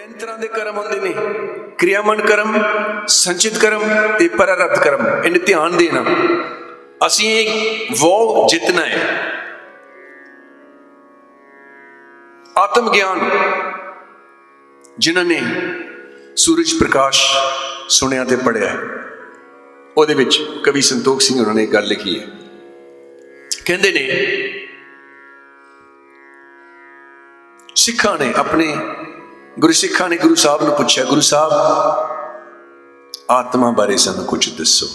ਤਿੰਨ ਤਰ੍ਹਾਂ ਦੇ ਕਰਮ ਹੁੰਦੇ ਨੇ। ਕਿਰਿਆਮਨ ਕਰਮ, ਸੰਚਿਤ ਕਰਮ ਤੇ ਪਰਾਰਬਧ ਕਰਮ। ਇਹਨੇ ਧਿਆਨ ਦੇਣਾ। ਅਸੀਂ ਇਹ ਵੋ ਜਿੱਤਣਾ ਹੈ। ਆਤਮ ਗਿਆਨ, ਜਿਨ੍ਹਾਂ ਨੇ ਸੂਰਜ ਪ੍ਰਕਾਸ਼ ਸੁਣਿਆ ਤੇ ਪੜਿਆ ਉਹਦੇ ਵਿੱਚ ਕਵੀ ਸੰਤੋਖ ਸਿੰਘ ਉਹਨਾਂ ਨੇ ਗੱਲ ਲਿਖੀ ਹੈ। ਕਹਿੰਦੇ ਨੇ, ਸਿੱਖਾਂ ਨੇ ਆਪਣੇ ਗੁਰੂ ਸਿੱਖਾਂ ਨੇ ਗੁਰੂ ਸਾਹਿਬ ਨੂੰ ਪੁੱਛਿਆ, ਗੁਰੂ ਸਾਹਿਬ, ਆਤਮਾ ਬਾਰੇ ਸਾਨੂੰ ਕੁਝ ਦੱਸੋ।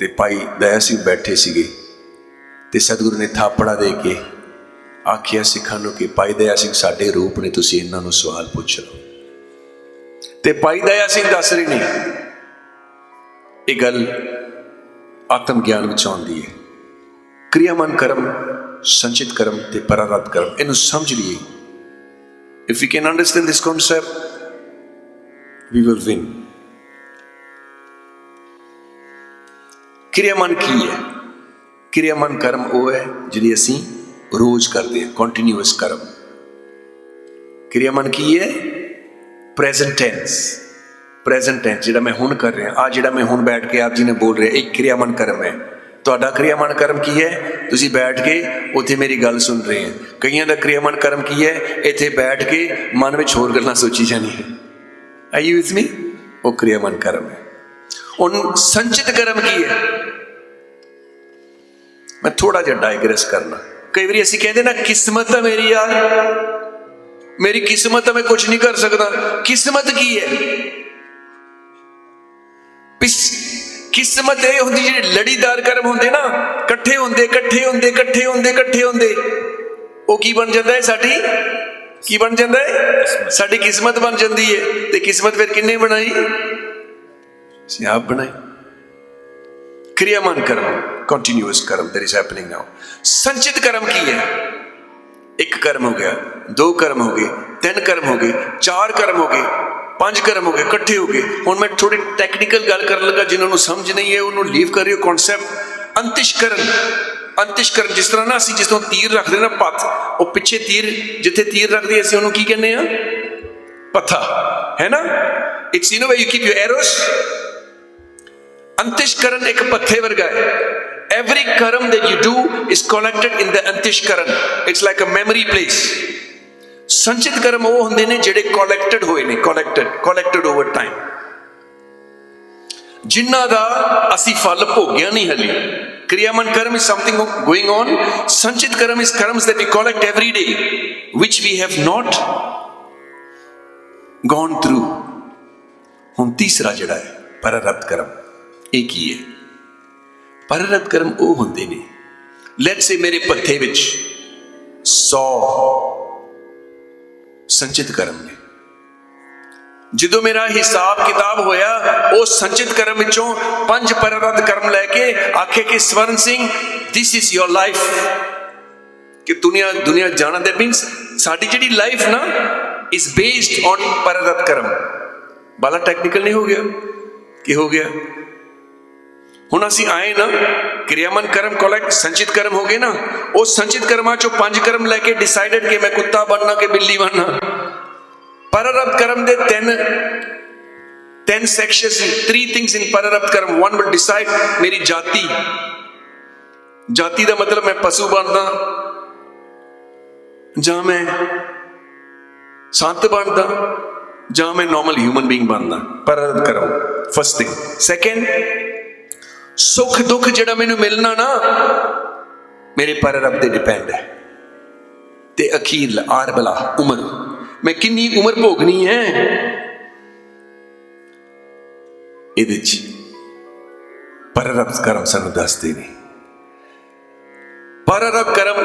ਤੇ ਭਾਈ ਦਇਆ ਸਿੰਘ ਬੈਠੇ ਸੀਗੇ ਤੇ ਸਤਿਗੁਰੂ ਨੇ ਥਾਪੜਾ ਦੇ ਕੇ ਆਖਿਆ ਸਿੱਖਾਂ ਨੂੰ ਕਿ, ਭਾਈ ਦਇਆ ਸਿੰਘ, ਸਾਡੇ ਰੂਪ ਨੇ ਤੁਸੀਂ ਇਹਨਾਂ ਨੂੰ ਸਵਾਲ ਪੁੱਛ ਲਓ। ਤੇ ਭਾਈ ਦਇਆ ਸਿੰਘ ਦੱਸ ਰਹੇ ਨੇ, ਇਹ ਗੱਲ ਆਤਮ ਗਿਆਨ ਵਿੱਚ ਆਉਂਦੀ ਹੈ। ਕਿਰਿਆਮਨ ਕਰਮ, ਸੰਚਿਤ ਕਰਮ ਤੇ ਪਰਾਰਧ ਕਰਮ, ਇਹਨੂੰ ਸਮਝ ਲਈਏ। if we can understand this concept we will win ਕਿਰਿਆਮਨ ਕੀ ਹੈ ਕਿਰਿਆਮਨ ਕਰਮ ਉਹ ਹੈ ਜਿਹੜੀ ਅਸੀਂ ਰੋਜ਼ ਕਰਦੇ ਹਾਂ ਕੰਟੀਨਿਊਸ ਕਰਮ ਕਿਰਿਆਮਨ ਕੀ ਹੈ ਪ੍ਰੈਜ਼ੈਂਟ ਟੈਂਸ ਪ੍ਰੈਜ਼ੈਂਟ ਟੈਂਸ ਜਿਹੜਾ ਮੈਂ ਹੁਣ ਕਰ ਰਿਹਾ ਆ ਜਿਹੜਾ ਮੈਂ ਹੁਣ ਬੈਠ ਕੇ ਆਪ ਜੀ ਨੇ ਬੋਲ ਰਿਹਾ ਇੱਕ ਕਿਰਿਆਮਨ ਕਰਮ ਹੈ ਤੁਹਾਡਾ ਕਿਰਿਆਮਨ ਕਰਮ ਕੀ ਹੈ ਤੁਸੀਂ ਬੈਠ ਕੇ ਉੱਥੇ ਮੇਰੀ ਗੱਲ ਸੁਣ ਰਹੇ ਹੋ ਕਈਆਂ ਦਾ ਕਿਰਿਆਮਨ ਕਰਮ ਕੀ ਹੈ ਇੱਥੇ ਬੈਠ ਕੇ ਮਨ ਵਿੱਚ ਹੋਰ ਗੱਲਾਂ ਸੋਚੀ ਜਾਣੀ ਹੈ ਆਰ ਯੂ ਵਿਥ ਮੀ ਉਹ ਕਿਰਿਆਮਨ ਕਰਮ ਹੈ ਹੁਣ ਸੰਚਿਤ ਕਰਮ ਕੀ ਹੈ ਮੈਂ ਥੋੜਾ ਜਿਹਾ ਡਾਇਗਰੈਸ ਕਰਨਾ ਕਈ ਵਾਰੀ ਅਸੀਂ ਕਹਿੰਦੇ ਨਾ ਕਿਸਮਤ ਹੈ ਮੇਰੀ ਯਾਰ ਮੇਰੀ ਕਿਸਮਤ ਹੈ ਮੈਂ ਕੁਝ ਨਹੀਂ ਕਰ ਸਕਦਾ ਕਿਸਮਤ ਕੀ ਹੈ ਪਿਸ ਕਿਸਮਤ ਇਹ ਹੁੰਦੀ ਜਿਹੜੇ ਲੜੀਦਾਰ ਕਰਮ ਹੁੰਦੇ ਨਾ ਇਕੱਠੇ ਹੁੰਦੇ ਇਕੱਠੇ ਹੁੰਦੇ ਇਕੱਠੇ ਹੁੰਦੇ ਇਕੱਠੇ ਹੁੰਦੇ ਉਹ ਕੀ ਬਣ ਜਾਂਦਾ ਹੈ ਸਾਡੀ ਕੀ ਬਣ ਜਾਂਦਾ ਹੈ ਸਾਡੀ ਕਿਸਮਤ ਬਣ ਜਾਂਦੀ ਹੈ ਤੇ ਕਿਸਮਤ ਫਿਰ ਕਿੰਨੇ ਬਣਾਈ ਅਸੀਂ ਆਪ ਬਣਾਈ क्रियामान कर्म कंटिन्यूअस कर्म दैट इज हैपनिंग नाउ संचित कर्म की है एक कर्म हो गया दो कर्म हो गए तीन कर्म हो गए चार कर्म हो गए ਪੰਜ ਕਰਮ ਹੋ ਗਏ, ਇਕੱਠੇ ਹੋ ਗਏ। ਹੁਣ ਮੈਂ ਥੋੜੀ ਟੈਕਨੀਕਲ ਗੱਲ ਕਰਨ ਲੱਗਾ, ਜਿਨ੍ਹਾਂ ਨੂੰ ਸਮਝ ਨਹੀਂ ਹੈ ਉਹਨੂੰ ਲੀਵ ਕਰਿਓ ਕਨਸੈਪਟ ਅੰਤਿਸ਼ਕਰਨ ਅੰਤਿਸ਼ਕਰਨ ਜਿਸ ਤਰ੍ਹਾਂ ਨਾ ਅਸੀਂ ਜਿਸ ਤੋਂ ਤੀਰ ਰੱਖਦੇ ਨਾ ਪੱਥ, ਉਹ ਪਿੱਛੇ ਤੀਰ, ਜਿੱਥੇ ਤੀਰ ਰੱਖਦੇ ਅਸੀਂ, ਉਹਨੂੰ ਕੀ ਕਹਿੰਦੇ ਆ ਪੱਥਾ। ਹੈ ਨਾ? It's you know way you keep your arrows ਅੰਤਿਸ਼ਕਰਨ ਇੱਕ ਪੱਥੇ ਵਰਗਾ ਹੈ। Every karm that you do is collected in the antishkaran it's like a memory place ਸੰਚਿਤ ਕਰਮ ਉਹ ਹੁੰਦੇ ਨੇ ਜਿਹੜੇ collected ਹੋਏ ਨੇ collected collected over time ਜਿਨ੍ਹਾਂ ਦਾ ਅਸੀਂ ਫਲ ਭੋਗਿਆ ਨਹੀਂ ਹਲੇ ਕਿਰਿਆਮਨ ਕਰਮ is something going on ਸੰਚਿਤ Karam is karms that we collect every day which we have not gone through ਹੁਣ ਤੀਸਰਾ ਜਿਹੜਾ ਹੈ ਪਰਰਤ ਕਰਮ ਇਹ ਕੀ ਹੈ ਪਰਰਤ ਕਰਮ ਉਹ ਹੁੰਦੇ ਨੇ ਲੈਟਸ ਸੇ ਮੇਰੇ ਪੱਥੇ ਵਿੱਚ 100 ਸੰਚਿਤ ਕਰਮ ਨੇ। ਜਦੋਂ ਮੇਰਾ ਹਿਸਾਬ ਕਿਤਾਬ ਹੋਇਆ, ਉਹ ਸੰਚਿਤ ਕਰਮ ਵਿੱਚੋਂ ਪੰਜ ਪਰਰਤ ਕਰਮ ਲੈ ਕੇ ਆਖੇ ਕਿ, Swaran Singh this is your life ਕਿ ਦੁਨੀਆ ਦੁਨੀਆ ਜਾਣਾ ਦੈਟ ਮੀਨਸ ਸਾਡੀ ਜਿਹੜੀ ਲਾਈਫ ਨਾ ਇਜ਼ ਬੇਸਡ ਔਨ ਪਰਰਤ ਕਰਮ। ਬਾਲਾ ਟੈਕਨੀਕਲ ਨਹੀਂ ਹੋ ਗਿਆ? ਕੀ ਹੋ ਗਿਆ? ਹੁਣ ਅਸੀਂ ਆਏ ਨਾ ਕਿਰਿਆਮਨ ਕਰਮ ਕੋਲੈਕਟ ਸੰਚਿਤ ਕਰਮ ਹੋ ਗਏ ਨਾ ਉਹ ਸੰਚਿਤ ਕਰਮਾਂ ਚੋਂ ਪੰਜ ਕਰਮ ਲੈ ਕੇ ਡਿਸਾਈਡਡ ਕਿ ਮੈਂ ਕੁੱਤਾ ਬਣਨਾ ਕਿ ਬਿੱਲੀ ਬਣਨਾ ਪਰਰਬਧ ਕਰਮ ਦੇ ਤਿੰਨ 10 sections three things in pararabdh karma one will decide ਮੇਰੀ ਜਾਤੀ ਜਾਤੀ ਦਾ ਮਤਲਬ ਮੈਂ ਪਸ਼ੂ ਬਣਦਾ ਜਾਂ ਮੈਂ ਸੰਤ ਬਣਦਾ ਜਾਂ ਮੈਂ ਨਾਰਮਲ ਹਿਊਮਨ ਬੀਇੰਗ ਬਣਦਾ ਪਰਰਬਧ ਕਰਮ ਫਸਟ ਥਿੰਗ ਸੈਕੰਡ ਸੁੱਖ ਦੁੱਖ ਜਿਹੜਾ ਮੈਨੂੰ ਮਿਲਣਾ ਨਾ, ਮੇਰੇ ਪਰ ਪਰਰਬ ਤੇ ਡਿਪੈਂਡ ਹੈ। ਤੇ ਅਖੀਰ ਆਰ ਬਲਾ, ਉਮਰ। ਮੈਂ ਕਿੰਨੀ ਉਮਰ ਭੋਗਣੀ ਹੈ? ਇਹਦੇ ਚ ਪਰ ਪਰਰਬ ਕਰਮ ਸਾਨੂੰ ਦੱਸਦੇ ਨੇ। ਪਰ ਪਰਰਬ ਕਰਮ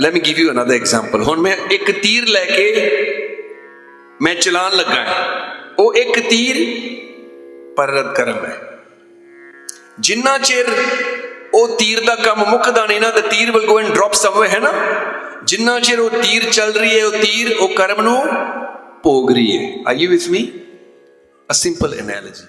let me give you another example ਹੁਣ ਮੈਂ ਇੱਕ ਤੀਰ ਲੈ ਕੇ ਮੈਂ ਚਲਾਣ ਲੱਗਾ ਉਹ ਇੱਕ ਤੀਰ ਪਰ ਪਰਰਬ ਕਰਮ ਹੈ। ਜਿੰਨਾ ਚਿਰ ਉਹ ਤੀਰ ਦਾ ਕੰਮ ਮੁੱਕਦਾ ਨਹੀਂ ਨਾ ਤੇ ਤੀਰ will go and drop someway ਹੈ ਨਾ? ਜਿੰਨਾ ਚਿਰ ਉਹ ਤੀਰ ਚੱਲ ਰਹੀ ਹੈ, ਉਹ ਤੀਰ, ਉਹ ਕਰਮ ਨੂੰ ਭੋਗ ਰਹੀ ਹੈ। Are you with me a simple analogy